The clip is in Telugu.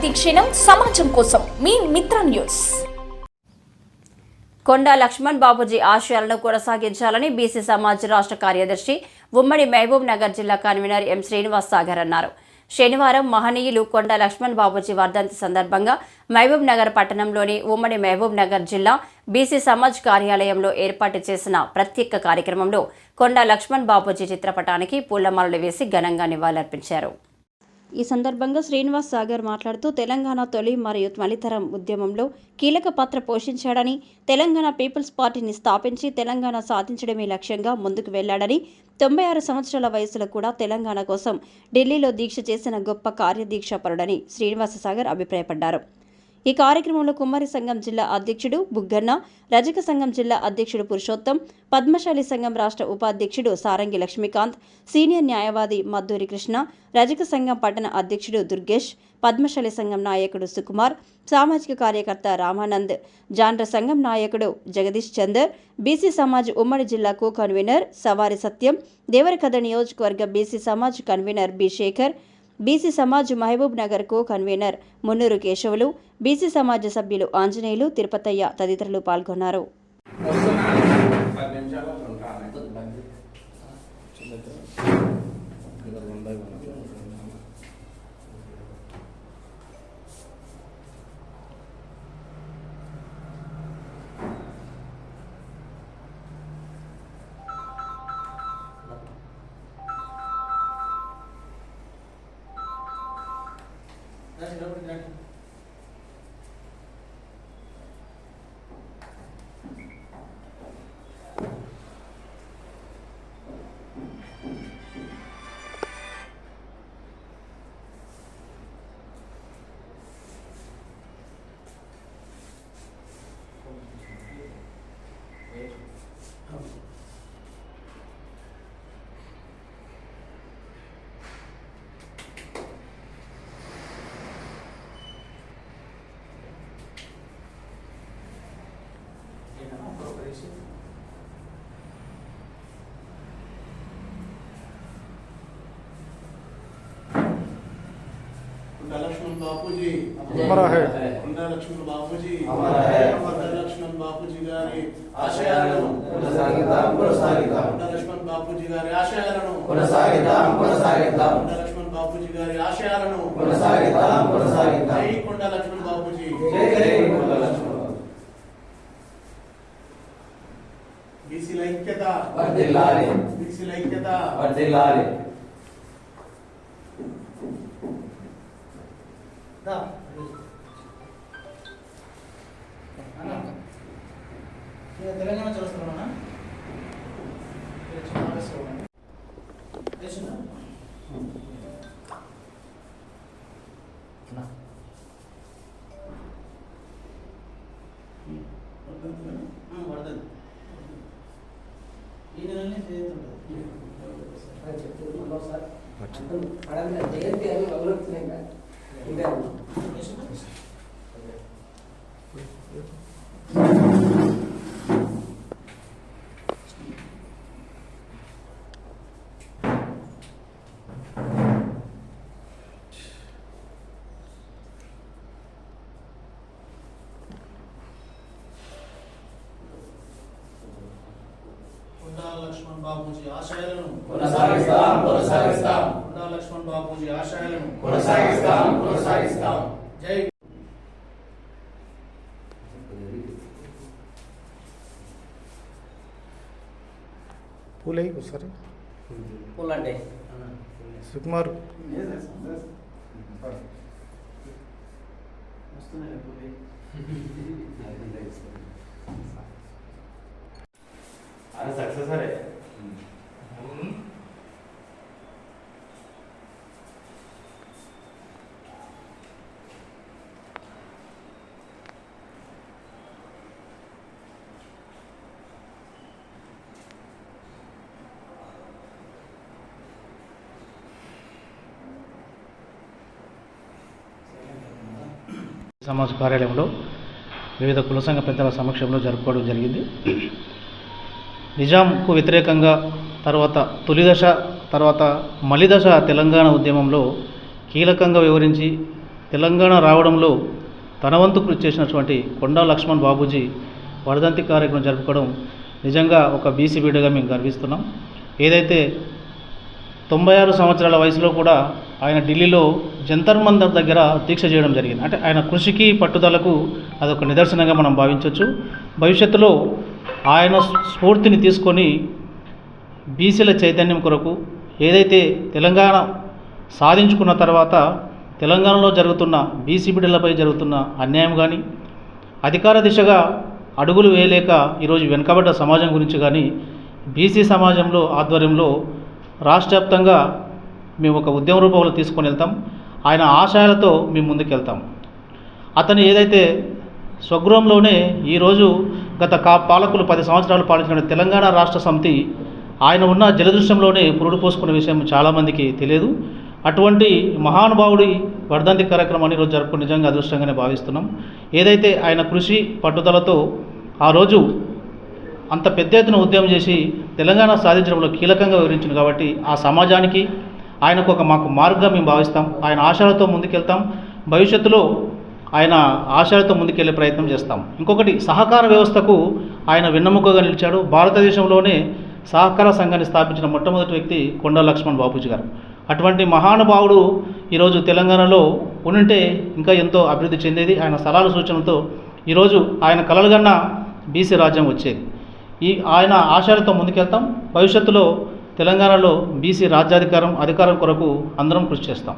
ప్రతిక్షణం సమాజం కోసం మీ మిత్ర న్యూస్. కొండా లక్ష్మణ్ బాబుజీ ఆశయాలను కొనసాగించాలని బీసీ సమాజ్ రాష్ట్ర కార్యదర్శి ఉమ్మడి మహబూబ్ నగర్ జిల్లా కన్వీనర్ ఎం శ్రీనివాస్ సాగర్ అన్నారు. శనివారం మహనీయులు కొండా లక్ష్మణ్ బాబుజీ వర్ధంతి సందర్భంగా మహబూబ్ నగర్ పట్టణంలోని ఉమ్మడి మహబూబ్ నగర్ జిల్లా బీసీ సమాజ్ కార్యాలయంలో ఏర్పాటు చేసిన ప్రత్యేక కార్యక్రమంలో కొండా లక్ష్మణ్ బాబుజీ చిత్రపటానికి పూలమాలలు వేసి ఘనంగా నివాళులర్పించారు. ఈ సందర్భంగా శ్రీనివాస్ సాగర్ మాట్లాడుతూ తెలంగాణ తొలి మరియు మలితరం ఉద్యమంలో కీలక పాత్ర పోషించాడని తెలంగాణ పీపుల్స్ పార్టీని స్థాపించి తెలంగాణ సాధించడమే లక్ష్యంగా ముందుకు వెళ్ళాడని తొంభై ఆరు సంవత్సరాల వయసులో కూడా తెలంగాణ కోసం ఢిల్లీలో దీక్ష చేసిన గొప్ప కార్యదీక్షపరుడని శ్రీనివాస సాగర్ అభిప్రాయపడ్డారు. ఈ కార్యక్రమంలో కుమ్మరి సంఘం జిల్లా అధ్యక్షుడు బుగ్గన్న రజక సంఘం జిల్లా అధ్యక్షుడు పురుషోత్తం పద్మశాలి సంఘం రాష్ట్ర ఉపాధ్యక్షుడు సారంగి లక్ష్మీకాంత్ సీనియర్ న్యాయవాది మద్దూరి కృష్ణ రజక సంఘం పట్టణ అధ్యక్షుడు దుర్గేష్ పద్మశాలి సంఘం నాయకుడు సుకుమార్ సామాజిక కార్యకర్త రామానంద్ జాండ్ర సంఘం నాయకుడు జగదీష్ చందర్ బీసీ సమాజ్ ఉమ్మడి జిల్లా కో కన్వీనర్ సవారి సత్యం దేవరకథ నియోజకవర్గ BC Samaj convener B Shekhar BC Samaj Mahbub Nagar co convener Munnuru Keshavulu BC సమాజ సభ్యులు ఆంజనేయులు తిరుపతయ్య తదితరులు పాల్గొన్నారు. Danke, ich glaube. कुंडा लक्ष्मण बापू जी हमारा है कुंडा लक्ष्मण बापू जी हमारा है। कुंडा लक्ष्मण बापू जी గారి ఆశయాలను కొనసాగిద్దాం కొనసాగిద్దాం కొండ లక్ష్మణ్ బాపూజీ గారి ఆశయాలను కొనసాగిద్దాం కొనసాగిద్దాం కొండ లక్ష్మణ్ బాపూజీ గారి ఆశయాలను కొనసాగిద్దాం కొనసాగిద్దాం వర్ధిల్లాలి తెలంగాణ చూస్తున్నానా పడుతుంది ఈ నెలనే కొండా బాబూజీ ఆశయాలను కొనసాగిస్తాం కొనసాగిస్తాం. కొండా లక్ష్మణ్ బాబూజీ ఆశయాలను కొనసాగిస్తాం కొనసాగిస్తాం. జై పూలే సరే పూలంటే సుకుమార్. అది సక్సెస్ అరే. సమాజ కార్యాలయంలో వివిధ కుల సంఘ పెద్దల సమక్షంలో జరుపుకోవడం జరిగింది. నిజాంకు వ్యతిరేకంగా తర్వాత తొలి దశ తర్వాత మలిదశ తెలంగాణ ఉద్యమంలో కీలకంగా వివరించి తెలంగాణ రావడంలో తన వంతు కృషి చేసినటువంటి కొండా లక్ష్మణ్ బాబూజీ వర్ధంతి కార్యక్రమం జరుపుకోవడం నిజంగా ఒక బీసీ బిడ్డగా మేము గర్విస్తున్నాం. ఏదైతే తొంభై ఆరు సంవత్సరాల వయసులో కూడా ఆయన ఢిల్లీలో జంతర్ మందర్ దగ్గర దీక్ష చేయడం జరిగింది. అంటే ఆయన కృషికి పట్టుదలకు అదొక నిదర్శనంగా మనం భావించవచ్చు భవిష్యత్తులో ఆయన స్ఫూర్తిని తీసుకొని బీసీల చైతన్యం కొరకు ఏదైతే తెలంగాణ సాధించుకున్న తర్వాత తెలంగాణలో జరుగుతున్న బీసీ బిడ్డలపై జరుగుతున్న అన్యాయం కానీ అధికార దిశగా అడుగులు వేయలేక ఈరోజు వెనుకబడ్డ సమాజం గురించి కానీ బీసీ సమాజంలో ఆధ్వర్యంలో రాష్ట్ర వ్యాప్తంగా మేము ఒక ఉద్యమ రూపంలో తీసుకొని వెళ్తాం. ఆయన ఆశయాలతో మేము ముందుకెళ్తాం. అతను ఏదైతే స్వగృహంలోనే ఈరోజు గత కా పాలకులు పది సంవత్సరాలు పాలించిన తెలంగాణ రాష్ట్ర సమితి ఆయన ఉన్న జలదృశ్యంలోనే పురుడు పోసుకున్న విషయం చాలామందికి తెలియదు. అటువంటి మహానుభావుడి వర్ధంతి కార్యక్రమాన్ని ఈరోజు జరుపుకుని నిజంగా అదృష్టంగానే భావిస్తున్నాం. ఏదైతే ఆయన కృషి పట్టుదలతో ఆ రోజు అంత పెద్ద ఎత్తున ఉద్యమం చేసి తెలంగాణ సాధించడంలో కీలకంగా వివరించింది కాబట్టి ఆ సమాజానికి ఆయనకు ఒక మాకు మార్గం మేము భావిస్తాం. ఆయన ఆశలతో ముందుకెళ్తాం. భవిష్యత్తులో ఆయన ఆశలతో ముందుకెళ్ళే ప్రయత్నం చేస్తాం. ఇంకొకటి సహకార వ్యవస్థకు ఆయన వెన్నెముకగా నిలిచాడు. భారతదేశంలోనే సహకార సంఘాన్ని స్థాపించిన మొట్టమొదటి వ్యక్తి కొండ లక్ష్మణ్ బాపూజీ గారు. అటువంటి మహానుభావుడు ఈరోజు తెలంగాణలో ఉంటే ఇంకా ఎంతో అభివృద్ధి చెందేది. ఆయన సలహాల సూచనతో ఈరోజు ఆయన కలలుగన్న బీసీ రాజ్యం వచ్చేది. ఈ ఆయన ఆశయాలతో ముందుకెళ్తాం. భవిష్యత్తులో తెలంగాణలో బీసీ రాజ్యాధికారం అధికారం కొరకు అందరం కృషి చేస్తాం.